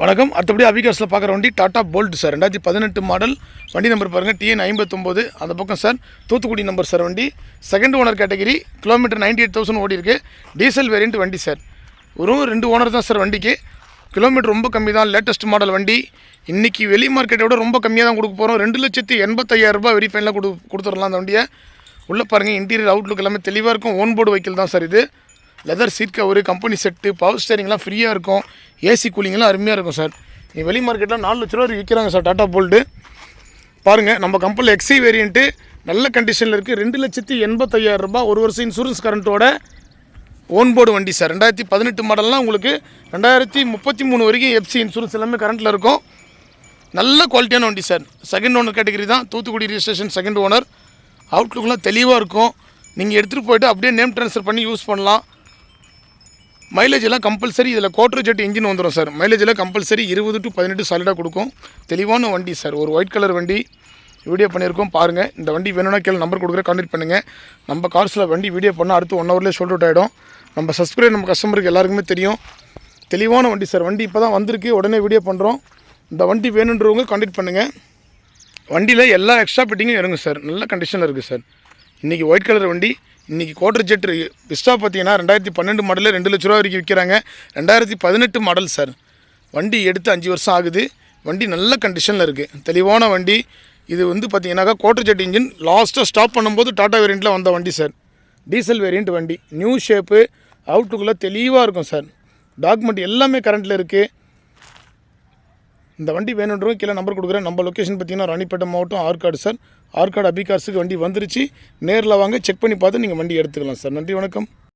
வணக்கம். அடுத்தபடி அபிகாஸில் பார்க்குற வண்டி டாடா போல்ட் சார் ரெண்டாயிரத்தி பதினெட்டு மாடல் வண்டி நம்பர் பாருங்கள் டிஎன் ஐம்பத்தொம்போது. அந்த பக்கம் சார் தூத்துக்குடி நம்பர் சார் வண்டி. Second owner category kilometre ninety eight thousand ஓடி இருக்குது டீசல் வேரியண்ட் வண்டி சார் வெறும் ரெண்டு ஓனர் தான் சார் வண்டிக்கு. கிலோமீட்டர் ரொம்ப கம்மி தான் லேட்டஸ்ட் மாடல் வண்டி. இன்றைக்கி வெளி மார்க்கெட்டை விட ரொம்ப கம்மியாக தான் கொடுக்க போகிறோம் ரெண்டு லட்சத்தி எண்பத்தையாயிரம் ரூபாய் வெரி ஃபைனில் கொடு கொடுத்துடலாம் அந்த வண்டியை. உள்ளே பாருங்கள் இன்டீரியர் அவுட்லுக் எல்லாமே தெளிவாக இருக்கும். ஓன் போர்டு வைக்கல் தான் சார் இது. Leather seat cover company set power ஸ்டேரிங்லாம் ஃப்ரீயாக இருக்கும். ஏசி கூலிங்லாம் அருமையாக இருக்கும் சார் நீ வெளி மார்க்கெட்டில் நாலு லட்ச ரூபா விற்கிறாங்க சார் டாட்டா போல்டு பாருங்கள் நம்ம கம்பெனியில் எக்ஸி வேரியண்ட்டு நல்ல கண்டிஷனில் இருக்குது ரெண்டு லட்சத்தி எண்பத்தையாயிரம் ரூபாய் ஒரு வருஷம் இன்சூரன்ஸ் கரண்ட்டோட ஓன் போர்டு வண்டி சார் ரெண்டாயிரத்தி பதினெட்டு மாடல்லாம் உங்களுக்கு ரெண்டாயிரத்தி முப்பத்தி மூணு வரைக்கும் எஃப்சி இன்சூரன்ஸ் எல்லாமே கரண்ட்டில் இருக்கும். நல்ல குவாலிட்டியான வண்டி சார் செகண்ட் ஓனர் கேட்டகரி தான். தூத்துக்குடி ரிஜிஸ்ட்ரேஷன் செகண்ட் ஓனர் அவுட்லுக்லாம் தெளிவாக இருக்கும். நீங்கள் எடுத்துகிட்டு போயிட்டு அப்படியே நேம் ட்ரான்ஸ்ஃபர் பண்ணி யூஸ் பண்ணலாம். மைலேஜ் எல்லாம் கம்பல்சரி இதில் கோட்ரு ஜெட் இன்ஜின் வந்துடும் சார் மைலேஜ் எல்லாம் கம்பல்சரி இருபது டு பதினெட்டு சாலிடாக கொடுக்கும். தெளிவான வண்டி சார் ஒரு ஒயிட் கலர் வண்டி. வீடியோ பண்ணியிருக்கோம் பாருங்கள் இந்த வண்டி வேணும்னா கீழே நம்பர் கொடுக்குற கான்டெக்ட் பண்ணுங்கள் நம்ம கார்ஸில் வண்டி வீடியோ பண்ணால் அடுத்து ஒன் ஹவர்லேயே ஷோல்ட் அவுட் ஆகிடும் நம்ம சப்ஸ்கிரைப் நம்ம கஸ்டமருக்கு எல்லாருக்குமே தெரியும். தெளிவான வண்டி சார் வண்டி இப்போ தான் வந்திருக்கு. உடனே வீடியோ பண்ணுறோம் இந்த வண்டி வேணுன்றவங்க கான்டெக்ட் பண்ணுங்கள் வண்டியில் எல்லா எக்ஸ்ட்ரா ஃபிட்டிங்கும் இறங்கும் சார் நல்ல கண்டிஷனில் இருக்குது சார் இன்றைக்கி ஒயிட் கலர் வண்டி. இன்றைக்கி கோட்டர் ஜெட் விஸ்டா பார்த்தீங்கன்னா ரெண்டாயிரத்தி பன்னெண்டு மாடலில் ரெண்டு லட்ச ரூபா வரைக்கும் விற்கிறாங்க. ரெண்டாயிரத்தி பதினெட்டு மாடல் சார் வண்டி எடுத்து அஞ்சு வருஷம் ஆகுது. வண்டி நல்ல கண்டிஷனில் இருக்குது தெளிவான வண்டி. இது வந்து பார்த்தீங்கன்னாக்கா கோட்டர் ஜெட் இன்ஜின் லாஸ்ட்டாக ஸ்டாப் பண்ணும்போது டாட்டா வேரியண்ட்டில் வந்த வண்டி சார் டீசல் வேரியண்ட் வண்டி. நியூ ஷேப்பு அவுட்டுக்குள்ளே தெளிவாக இருக்கும் சார் டாக்குமெண்ட் எல்லாமே கரண்ட்டில் இருக்குது இந்த வண்டி வேணுன்றவங்க கீழே நம்பர் கொடுக்குறேன். நம்ம லொக்கேஷன் பார்த்தீங்கன்னா ராணிப்பேட்டை மாவட்டம் ஆற்காடு சார் ஆற்காடு அபிகார்ஸுக்கு வண்டி வந்துருச்சு. நேரில் வாங்க செக் பண்ணி பார்த்து நீங்கள் வண்டி எடுத்துக்கலாம் சார். நன்றி வணக்கம்.